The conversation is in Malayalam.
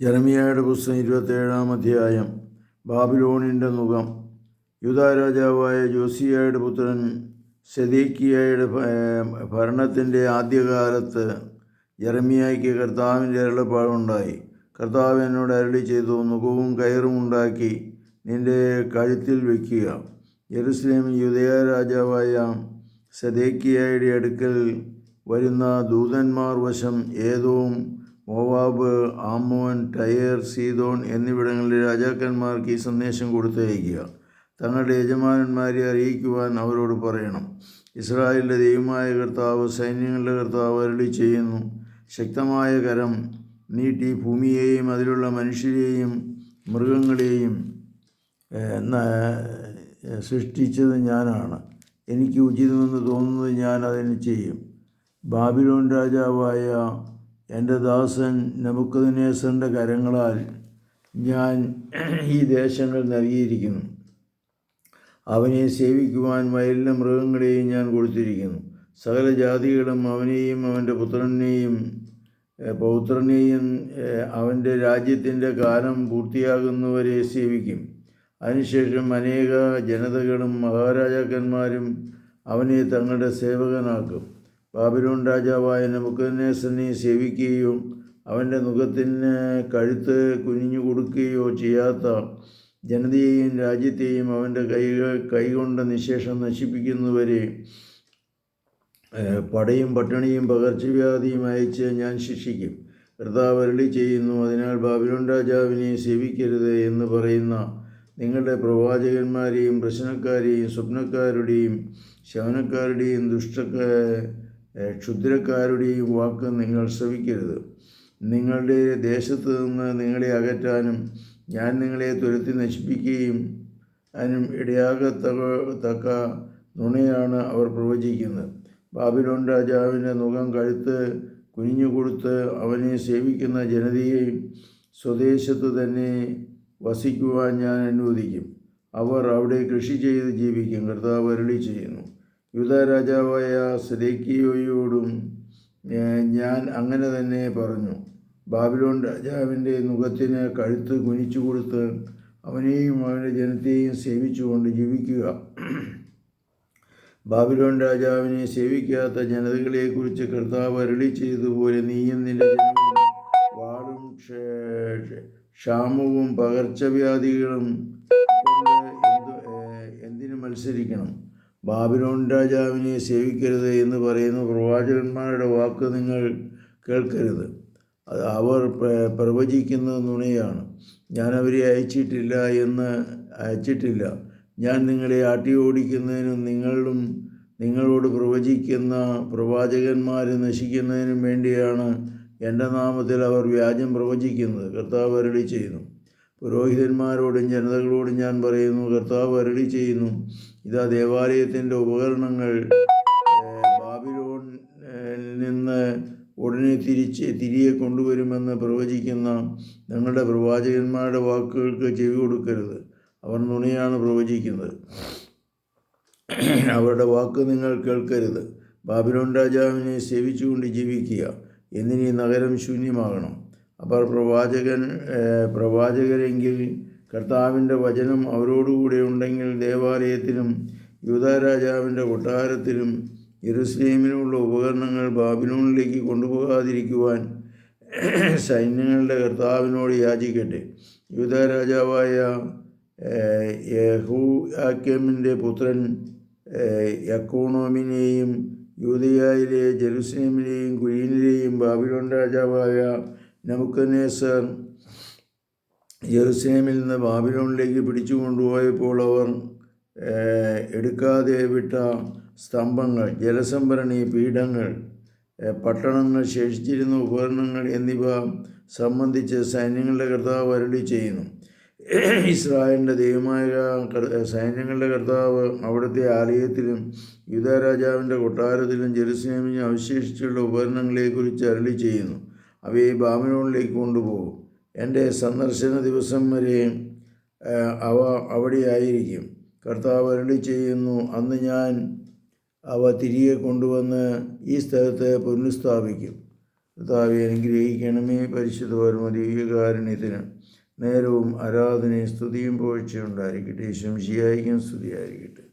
ജെറമിയായുടെ പുസ്തകം ഇരുപത്തേഴാം അധ്യായം ബാബിലോണിന്റെ മുഖം. യുദ്ധരാജാവായ രാജാവായ ജോസിയായുടെ പുത്രൻ സെദീക്കിയായുടെ ഭരണത്തിന്റെ ആദ്യകാലത്ത് ജെറമിയായ്ക്ക് കർത്താവിന്റെ അരുളപ്പാടുണ്ടായി. കർത്താവ് എന്നോട് അരളി ചെയ്തു മുഖവും കയറും ഉണ്ടാക്കി നിന്റെ കഴുത്തിൽ വയ്ക്കുക. യെറുസലേം യുദയ രാജാവായ സദേക്കിയായുടെ അടുക്കൽ വരുന്ന ദൂതന്മാർ വശം Edom Moab Ammon Tyre Sidon എന്നിവിടങ്ങളിലെ രാജാക്കന്മാർക്ക് ഈ സന്ദേശം കൊടുത്തയക്കുക തങ്ങളുടെ യജമാനന്മാരെ അറിയിക്കുവാൻ അവരോട് പറയണം. ഇസ്രായേലിന്റെ ദൈവമായ കർത്താവ് സൈന്യങ്ങളുടെ കർത്താവ് അരളി ചെയ്യുന്നു. ശക്തമായ കരം നീട്ടി ഭൂമിയെയും അതിലുള്ള മനുഷ്യരെയും മൃഗങ്ങളെയും സൃഷ്ടിച്ചത് ഞാനാണ്. എനിക്ക് ഉചിതമെന്ന് തോന്നുന്നത് ഞാൻ അതിന് ചെയ്യും. ബാബിലോൺ രാജാവായ എന്റെ ദാസൻ നബുക്കദിനേസറിന്റെ കരങ്ങളാൽ ഞാൻ ഈ ദേശങ്ങൾ നൽകിയിരിക്കുന്നു. അവനെ സേവിക്കുവാൻ വയലിലെ മൃഗങ്ങളെയും ഞാൻ കൊടുത്തിരിക്കുന്നു. സകല ജാതികളും അവനെയും അവന്റെ പുത്രനെയും പൗത്രനെയും അവന്റെ രാജ്യത്തിന്റെ കാലം പൂർത്തിയാകുന്നവരെ സേവിക്കും. അതിനുശേഷം അനേക ജനതകളും മഹാരാജാക്കന്മാരും അവനെ തങ്ങളുടെ സേവകനാക്കും. ബാബിലോൺ രാജാവായ നമുക്കനേസനെ സേവിക്കുകയോ അവന്റെ മുഖത്തിന് കഴുത്ത് കുനിഞ്ഞു കൊടുക്കുകയോ ചെയ്യാത്ത ജനതയെയും രാജ്യത്തെയും അവന്റെ കൈകൾ കൈകൊണ്ട് നിശേഷം നശിപ്പിക്കുന്നവരെ പടയും പട്ടിണിയും പകർച്ചവ്യാധിയും അയച്ച് ഞാൻ ശിക്ഷിക്കും. കർത്താവരളി ചെയ്യുന്നു അതിനാൽ ബാബിലോൺ രാജാവിനെ സേവിക്കരുത് എന്ന് പറയുന്ന നിങ്ങളുടെ പ്രവാചകന്മാരെയും പ്രശ്നക്കാരെയും സ്വപ്നക്കാരുടെയും ശവനക്കാരുടെയും ഏഹ്, ക്ഷുദ്രക്കാരുടെയും വാക്ക് നിങ്ങൾ ശ്രവിക്കരുത്. നിങ്ങളുടെ ദേശത്ത് നിന്ന് നിങ്ങളെ അകറ്റാനും ഞാൻ നിങ്ങളെ തുരത്തി നശിപ്പിക്കുകയും അതിനും ഇടയാകത്തക തക്ക നുണയാണ് അവർ പ്രവചിക്കുന്നത്. ബാബിലോൺ രാജാവിന്റെ മുഖം കഴുത്ത് കുനിഞ്ഞു കൊടുത്ത് അവനെ സേവിക്കുന്ന ജനതയെയും സ്വദേശത്ത് തന്നെ വസിക്കുവാൻ ഞാൻ അനുവദിക്കും. അവർ അവിടെ കൃഷി ചെയ്ത് ജീവിക്കും. കർത്താവ് അരളി ചെയ്യുന്നു. യൂത രാജാവായ സെദേക്കിയോയോടും ഞാൻ അങ്ങനെ തന്നെ പറഞ്ഞു. ബാബിലോൺ രാജാവിന്റെ മുഖത്തിന് കഴുത്ത് കുനിച്ചു കൊടുത്ത് അവനെയും അവന്റെ ജനത്തെയും സേവിച്ചുകൊണ്ട് ജീവിക്കുക. ബാബിലോൺ രാജാവിനെ സേവിക്കാത്ത ജനതകളെക്കുറിച്ച് കർത്താവ് അരളി ചെയ്തതുപോലെ നീയും നിന്റെ ജനവും വാളും ക്ഷ- ക്ഷ- ക്ഷാമവും പകർച്ചവ്യാധികളും എന്തിനു മത്സരിക്കണം? ബാബിലോൺ രാജാവിനെ സേവിക്കരുത് എന്ന് പറയുന്ന പ്രവാചകന്മാരുടെ വാക്ക് നിങ്ങൾ കേൾക്കരുത്. അവർ പ്രവചിക്കുന്ന നുണയാണ്. ഞാൻ അവരെ അയച്ചിട്ടില്ല എന്ന് അയച്ചിട്ടില്ല. ഞാൻ നിങ്ങളെ ആട്ടി ഓടിക്കുന്നതിനും നിങ്ങളും നിങ്ങളോട് പ്രവചിക്കുന്ന പ്രവാചകന്മാരെ നശിക്കുന്നതിനും വേണ്ടിയാണ് എന്റെ നാമത്തിൽ അവർ വ്യാജം പ്രവചിക്കുന്നത്. കർത്താവ് അരളി ചെയ്യുന്നു പുരോഹിതന്മാരോടും ജനതകളോടും ഞാൻ പറയുന്നു കർത്താവ് അരളി ചെയ്യുന്നു ഇതാ ദേവാലയത്തിന്റെ ഉപകരണങ്ങൾ. ബാബിലോൺ നിന്ന് ഉടനെ തിരിച്ച് തിരികെ കൊണ്ടുവരുമെന്ന് പ്രവചിക്കുന്ന ഞങ്ങളുടെ പ്രവാചകന്മാരുടെ വാക്കുകൾക്ക് ചെവി കൊടുക്കരുത്. അവർ നുണയാണ് പ്രവചിക്കുന്നത്. അവരുടെ വാക്ക് നിങ്ങൾ കേൾക്കരുത്. ബാബിലോൺ രാജാവിനെ സേവിച്ചുകൊണ്ട് ജീവിക്കുക. എന്നിനി നഗരം ശൂന്യമാകണം. അവർ പ്രവാചകൻ പ്രവാചകരെങ്കിൽ കർത്താവിന്റെ വചനം അവരോടുകൂടെ ഉണ്ടെങ്കിൽ ദേവാലയത്തിലും യൂതരാജാവിന്റെ കൊട്ടാരത്തിലും ഇരുസ്ലീമിനുള്ള ഉപകരണങ്ങൾ ബാബിലോണിലേക്ക് കൊണ്ടുപോകാതിരിക്കുവാൻ സൈന്യങ്ങളുടെ കർത്താവിനോട് യാചിക്കട്ടെ. യൂതരാജാവായ യഹൂ ആക്യമിന്റെ പുത്രൻ യക്കോണോമിനെയും യൂതയായിലെ ജെറുസലേമിലെയും കുര്യനിലെയും ബാബിലോൺ രാജാവായ നമുക്കനേസർ ജെറുസലേമിൽ നിന്ന് ബാബിലോണിലേക്ക് പിടിച്ചു കൊണ്ടുപോയപ്പോൾ അവർ എടുക്കാതെ വിട്ട സ്തംഭങ്ങൾ ജലസംഭരണി പീഠങ്ങൾ പട്ടണങ്ങൾ ശേഷിച്ചിരുന്ന ഉപകരണങ്ങൾ എന്നിവ സംബന്ധിച്ച് സൈന്യങ്ങളുടെ കർത്താവ് അരളി ചെയ്യുന്നു. ഇസ്രായേലിന്റെ ദൈവമായ സൈന്യങ്ങളുടെ കർത്താവ് അവിടുത്തെ ആലയത്തിലും യുദ്ധരാജാവിന്റെ കൊട്ടാരത്തിലും ജെറുസലേമിലും അവശേഷിച്ചുള്ള ഉപകരണങ്ങളെക്കുറിച്ച് അരളി ചെയ്യുന്നു. അവയെ ബാബിലോണിലേക്ക് കൊണ്ടുപോകും. എന്റെ സന്ദർശന ദിവസം വരെ അവ അവിടെയായിരിക്കും. കർത്താവ് അരളി ചെയ്യുന്നു അന്ന് ഞാൻ അവ തിരികെ കൊണ്ടുവന്ന് ഈ സ്ഥലത്ത് പുനഃസ്ഥാപിക്കും. കർത്താവെ അനുഗ്രഹിക്കണമേ പരിശുദ്ധ പരമദീവികാരുണ്യത്തിന് നേരവും ആരാധനയും സ്തുതിയും പോഴ്ചയുണ്ടായിരിക്കട്ടെ ശംശിയായിരിക്കും സ്തുതിയായിരിക്കട്ടെ.